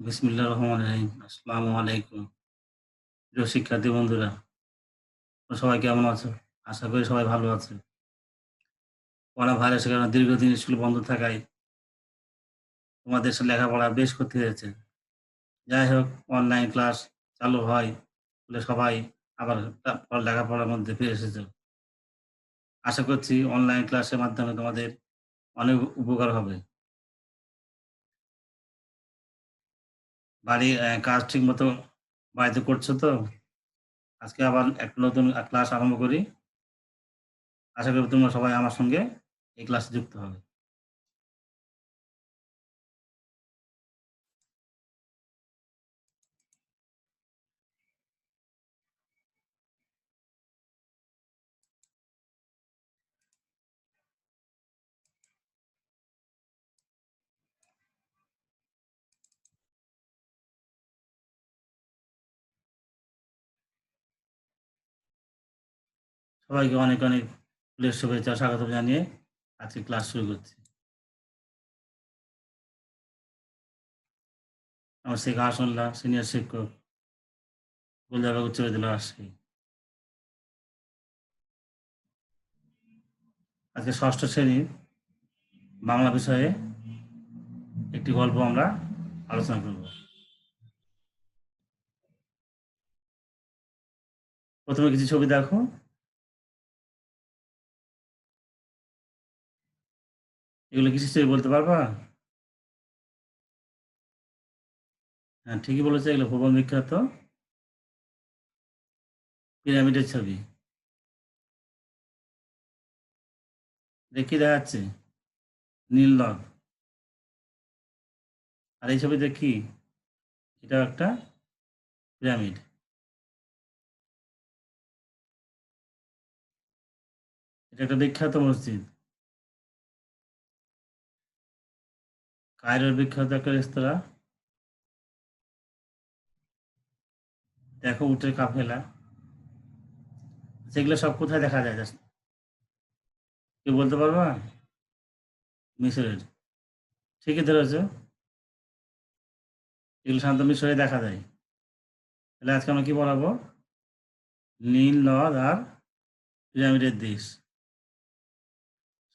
বিসমিল্লাহ রহমান রহিম। আসসালামু আলাইকুম। প্রিয় শিক্ষার্থী বন্ধুরা সবাই কেমন আছো? আশা করি সবাই ভালো আছে। করোনা ভাইরাসের কারণে দীর্ঘদিন স্কুল বন্ধ থাকায় তোমাদের সাথে লেখাপড়া বেশ করতে হয়েছে। যাই হোক অনলাইন ক্লাস চালু হয় বলে সবাই আবার লেখাপড়ার মধ্যে ফিরে এসেছে। আশা করছি অনলাইন ক্লাসের মাধ্যমে তোমাদের অনেক উপকার হবে। আহ, কাজ ঠিক মতো বাড়িতে করছ তো? আজকে আবার একটা নতুন ক্লাস আরম্ভ করি। আশা করি তোমরা সবাই আমার সঙ্গে এই ক্লাসে যুক্ত হবে। সবাইকে অনেক অনেক ফুলের শুভেচ্ছা স্বাগত জানিয়ে আজকে ক্লাস শুরু করছি। আমার শেখ হাসনুল্লাহ সিনিয়র শিক্ষক। গোলজাবাগ উচ্চ বিদ্যালয় রাজশাহী আজকে ষষ্ঠ শ্রেণির বাংলা বিষয়ে একটি গল্প আমরা আলোচনা করব। প্রথমে কিছু ছবি দেখো। এগুলো কিছু ছবি বলতে পারবা? হ্যাঁ ঠিকই বলেছে, এগুলো ভুবন বিখ্যাত। পিরামিডের ছবি। দেখি দেখা যাচ্ছে নীল নদ। আর এই ছবিতে কি? এটা একটা পিরামিড। এটা একটা বিখ্যাত মসজিদ। কায়রোর বিখ্যাত একটা রেস্তোরাঁ দেখো উটের কাফেলা। সেগুলো সব কোথায় দেখা যায়? জাস্ট কেউ বলতে পারবা মিশরের। ঠিকই ধরেছ। এগুলো সাধারণত মিশরে দেখা যায়। তাহলে আজকে আমরা কি পড়াবো নীল, নদ আর পিরামিডের দেশ।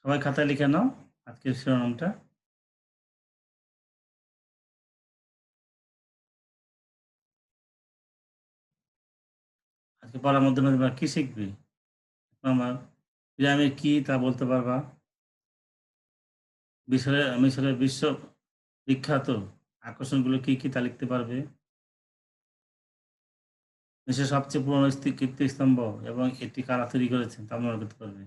সবাই খাতায় লিখে নাও আজকের শিরোনামটা। পড়ার মাধ্যমে তোমরা কি শিখবে? আমার পিরামিড কি তা বলতে পারবা? মিশরের মিশরের বিশ্ব বিখ্যাত। আকর্ষণগুলো কি কি তা লিখতে পারবে? দেশের সবচেয়ে পুরনো কীর্তিস্তম্ভ এবং এটি কারা তৈরি করেছেন তা মনে করতে পারবে?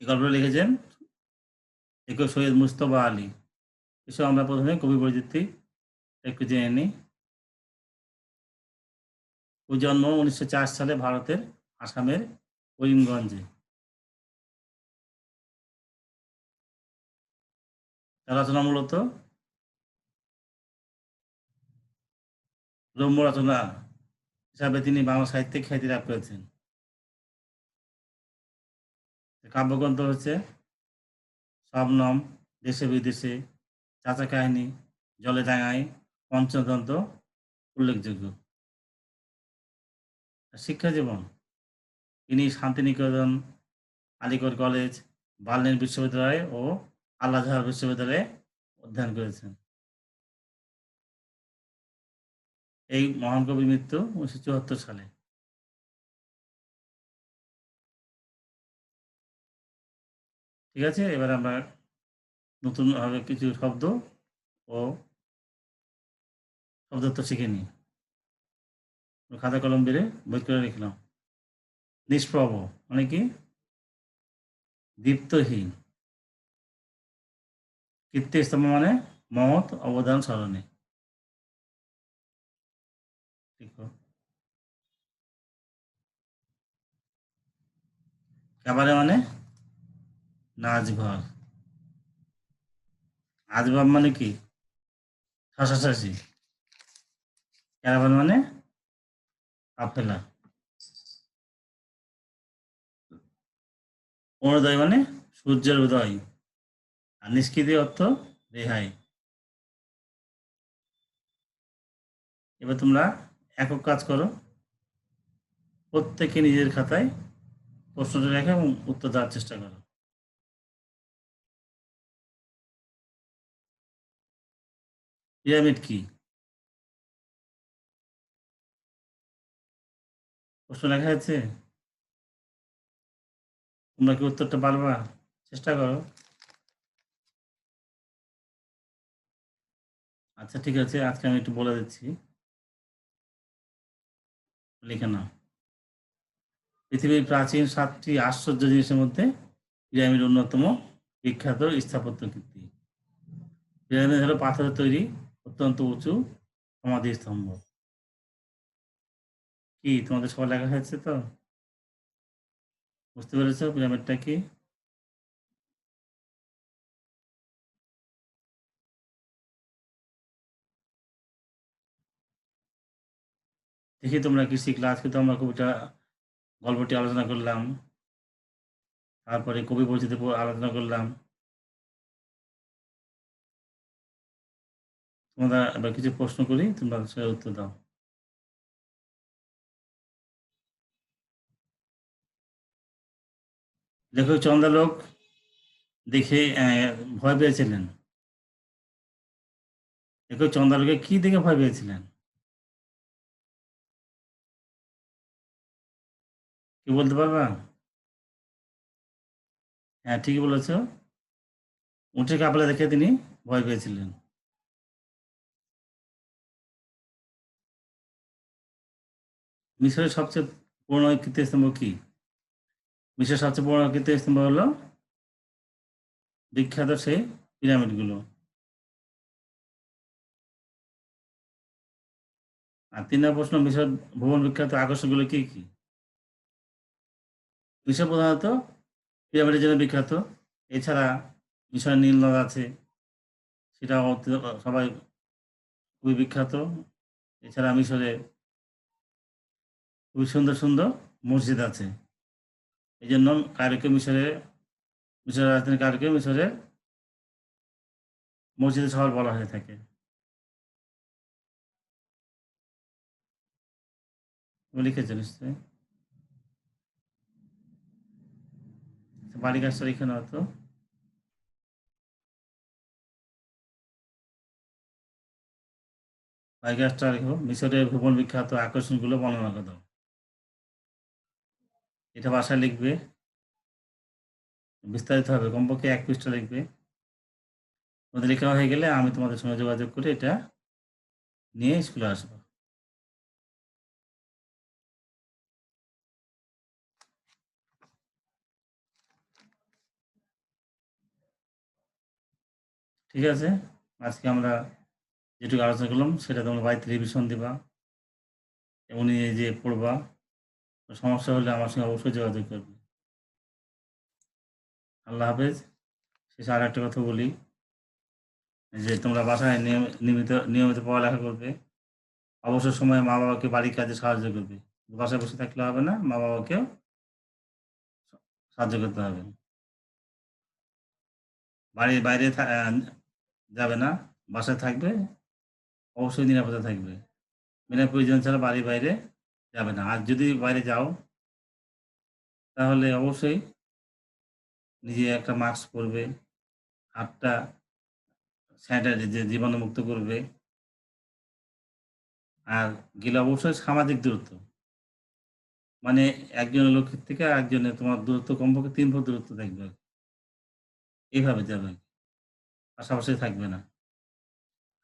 এই গল্পটা লিখেছেন একে সৈয়দ মুস্তফা আলী। এসব আমরা প্রথমে কবি পরিচিতি একটু জেনে নিই ও জন্ম উনিশশো চার সালে ভারতের আসামের করিমগঞ্জে। রচনা মূলত রম্য রচনা হিসাবে তিনি বাংলা সাহিত্যে খ্যাতি লাভ করেছেন। কাব্যগ্রন্থ হচ্ছে শবনম দেশে বিদেশে, চাচা কাহিনী, জলে ডাঙায় পঞ্চতন্ত্র উল্লেখযোগ্য। শিক্ষা জীবন। তিনি শান্তিনিকেতন, আলিগড় কলেজ, বার্লিন বিশ্ববিদ্যালয় ও আল আজহার বিশ্ববিদ্যালয়ে অধ্যয়ন করেছেন। এই মহান কবির মৃত্যু উনিশশো চুয়াত্তর সালে। ঠিক আছে? এবার আমরা নতুনভাবে কিছু শব্দ ও শব্দত্ব শিখে নিই খাতা কলম বেড়ে বই করে লিখলাম নিষ্প্রভ। মানে কি? দীপ্তহীন। কীর্তিস্তম্ভ মানে মহৎ অবদান, স্মরণে। লিখো ক্যাবারে মানে নাচঘর। আজবাব মানে কি? ঠাসাঠাসি ক্যারাভান মানে কাফেলা অরুণোদয় মানে সূর্যের উদয়। আর নিষ্কৃতি অর্থ রেহাই। এবার তোমরা একক কাজ করো। প্রত্যেকে নিজের খাতায় প্রশ্নটা লেখা এবং উত্তর দেওয়ার চেষ্টা করো। পিরামিড কি? প্রশ্ন লেখা আছে তোমরা কি উত্তরটা পারবা? চেষ্টা করো। আচ্ছা ঠিক আছে, আজকে আমি একটু বলে দিচ্ছি। লিখে নাও। পৃথিবীর প্রাচীন সাতটি আশ্চর্য জিনিসের মধ্যে পিরামিড অন্যতম বিখ্যাত স্থাপত্য কীর্তি। পিরামিড হলো পাথরের তৈরি অত্যন্ত উঁচু সমাধি স্তম্ভ কি, তোমাদের সবার লেখা হয়েছে তো? বুঝতে পেরেছ পিরামিডটা কি? দেখি তোমরা কি শিখলে। আজকে তো আমরা কবিটা, গল্পটি আলোচনা করলাম। তারপরে কবি পরিচিতি আলোচনা করলাম। তোমরা এবার কিছু প্রশ্ন করি, তোমরা উত্তর দাও। দেখো চন্দ্রালোক দেখে ভয় পেয়েছিলেন। দেখো চন্দ্রালোকে কি দেখে ভয় পেয়েছিলেন? কি বলতে পারবা? হ্যাঁ ঠিকই বলেছ। উঠে কাপড়ে দেখে তিনি ভয় পেয়েছিলেন। মিশরের সবচেয়ে পুরনো কীর্তিস্তম্ভ কি? মিশরের সবচেয়ে বড় পুরনো কীর্তিস্তম্ভ হলো বিখ্যাত সেই পিরামিডগুলো। আর তিন নম্বর প্রশ্ন মিশর ভুবন বিখ্যাত আকর্ষণগুলো কি কি? মিশর প্রধানত পিরামিডের জন্য বিখ্যাত। এছাড়া মিশরের নীল নদ আছে, সেটাও সবাই খুবই বিখ্যাত। এছাড়া মিশরে খুবই সুন্দর সুন্দর মসজিদ আছে। এই জন্য কারিকে মিশরে, মিশরের রাজধানী কারিকে মিশরে মসজিদের শহর বলা হয়ে থাকে। লিখেছো নিশ্চয়ই? বাড়ি গাছটা লিখে নাও তো। বাড়ি মিশরের ভুবন বিখ্যাত আকর্ষণগুলো বর্ণনা করো এটা বাসায় লিখবে। বিস্তারিত হবে, কমপক্ষে এক পৃষ্ঠা লিখবে। তোমাদের লেখা হয়ে গেলে আমি তোমাদের সঙ্গে যোগাযোগ করে এটা নিয়ে স্কুলে আসব। ঠিক আছে? আজকে আমরা যেটুকু আলোচনা করলাম সেটা তোমরা বাড়িতে রিভিশন দেবা, এবং নিয়ে যে পড়বা। সমস্যা হলে আমার সঙ্গে অবশ্যই যোগাযোগ করবে। আল্লাহ হাফেজ। শেষে আর একটা কথা বলি, যে তোমরা বাসায় নিয়মিত নিয়মিত পড়ালেখা করবে। অবসর সময়ে মা বাবাকে বাড়ির কাজে সাহায্য করবে। বাসায় বসে থাকলে হবে না মা বাবাকেও সাহায্য করতে হবে। বাড়ির বাইরে যাবে না, বাসায় থাকবে, অবশ্যই নিরাপদে থাকবে। বিনা প্রয়োজন ছাড়া বাড়ির বাইরে যাবে না। আর যদি বাইরে যাও, তাহলে অবশ্যই নিজে একটা মাস্ক পরবে, হাতটা স্যানিটাইজার যে জীবাণুমুক্ত করবে। আর গেলে অবশ্যই সামাজিক দূরত্ব। মানে একজনের লোকের থেকে একজনের তোমার দূরত্ব কমপক্ষে তিন ফুট দূরত্ব থাকবে। এইভাবে যাবে। পাশাপাশি থাকবে না।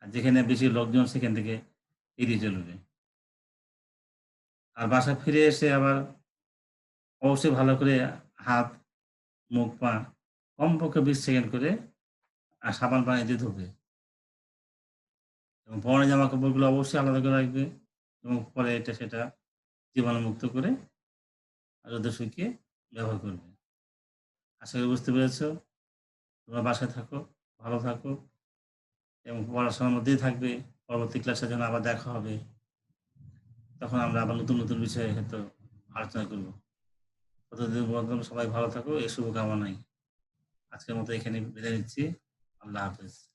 আর যেখানে বেশি লোকজন, সেখান থেকে এড়িয়ে চলবে। আর বাসা ফিরে এসে আবার অবশ্যই ভালো করে হাত, মুখ, পা কমপক্ষে বিশ সেকেন্ড করে আর সাবান, পানি দিয়ে ধুবে। এবং পরে জামা কাপড়গুলো অবশ্যই আলাদা করে রাখবে এবং পরে এটা সেটা জীবাণুমুক্ত করে রোদে শুকিয়ে ব্যবহার করবে। আশা করি বুঝতে পেরেছ। তোমরা বাসায় থাকো, ভালো থাকো এবং পড়াশোনার মধ্যেই থাকবে। পরবর্তী ক্লাসের জন্য আবার দেখা হবে। তখন আমরা আবার নতুন নতুন বিষয়ে হয়তো আলোচনা করব। ততদিন পর্যন্ত সবাই ভালো থাকো, এই শুভকামনাই আজকের মতো এখানে বিদায় নিচ্ছি। আল্লাহ হাফেজ।